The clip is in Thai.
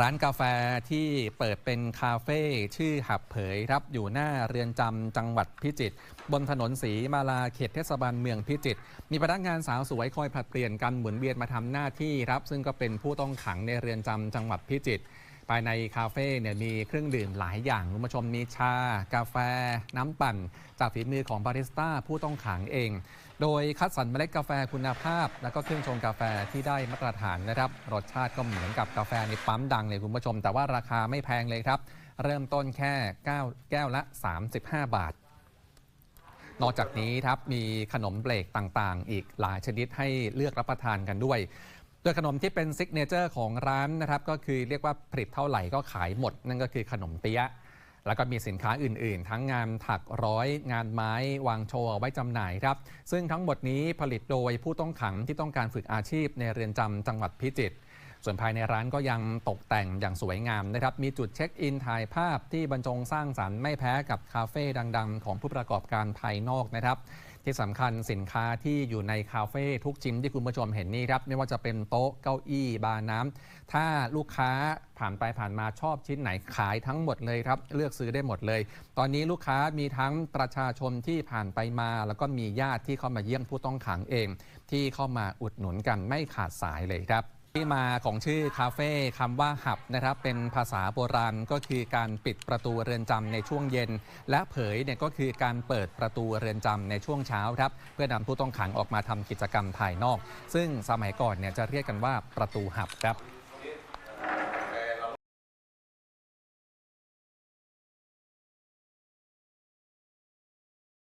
ร้านกาแฟที่เปิดเป็นคาเฟ่ชื่อหับเผยครับอยู่หน้าเรือนจำจังหวัดพิจิตรบนถนนสีมาลาเขตเทศบาลเมืองพิจิตรมีพนักงานสาวสวยคอยผลัดเปลี่ยนกันหมุนเวียนมาทำหน้าที่ครับ ซึ่งก็เป็นผู้ต้องขังในเรือนจำจังหวัดพิจิตรายในคาเฟ่เนี่ยมีเครื่องดื่มหลายอย่างคุณผู้ชมมีชา กาแฟ น้ำปั่น จากฝีมือของบาริสต้าผู้ต้องขังเอง โดยคัดสรรเมล็ดกาแฟคุณภาพ แล้วก็เครื่องชงกาแฟที่ได้มาตรฐานนะครับ รสชาติก็เหมือนกับกาแฟในปั๊มดังเลยคุณผู้ชม แต่ว่าราคาไม่แพงเลยครับ เริ่มต้นแค่9แก้วละ 35 บาทนอกจากนี้ครับมีขนมเบรกต่างๆ อีกหลายชนิดให้เลือกรับประทานกันด้วย โดยขนมที่เป็นซิกเนเจอร์ของร้านนะครับก็คือเรียกว่าผลิตเท่าไหร่ก็ขายหมด นั่นก็คือขนมเปี๊ยะ แล้วก็มีสินค้าอื่น ๆ ทั้งงานถักร้อยงานไม้วางโชว์ไว้จำหน่ายครับ ซึ่งทั้งหมดนี้ผลิตโดยผู้ต้องขังที่ต้องการฝึกอาชีพในเรือนจำจังหวัดพิจิตรส่วนภายในร้านก็ยังตกแต่งอย่างสวยงามนะครับ มีจุดเช็คอินถ่ายภาพที่บรรจงสร้างสรรค์ไม่แพ้กับคาเฟ่ดัง ๆ ของผู้ประกอบการภายนอกนะครับ ที่สำคัญสินค้าที่อยู่ในคาเฟ่ทุกชิ้นที่คุณผู้ชมเห็นนี่ครับ ไม่ว่าจะเป็นโต๊ะเก้าอี้บาร์น้ำถ้าลูกค้าผ่านไปผ่านมาชอบชิ้นไหนขายทั้งหมดเลยครับ เลือกซื้อได้หมดเลย ตอนนี้ลูกค้ามีทั้งประชาชนที่ผ่านไปมา แล้วก็มีญาติที่เข้ามาเยี่ยมผู้ต้องขังเอง ที่เข้ามาอุดหนุนกันไม่ขาดสายเลยครับ ที่มาของชื่อคาเฟ่คำว่าหับนะครับเป็นภาษาโบราณก็คือการปิดประตูเรือนจำในช่วงเย็น และเผยเนี่ยก็คือการเปิดประตูเรือนจำในช่วงเช้าครับเพื่อนำผู้ต้องขังออกมาทำกิจกรรมภายนอก ซึ่งสมัยก่อนเนี่ยจะเรียกกันว่าประตูหับครับ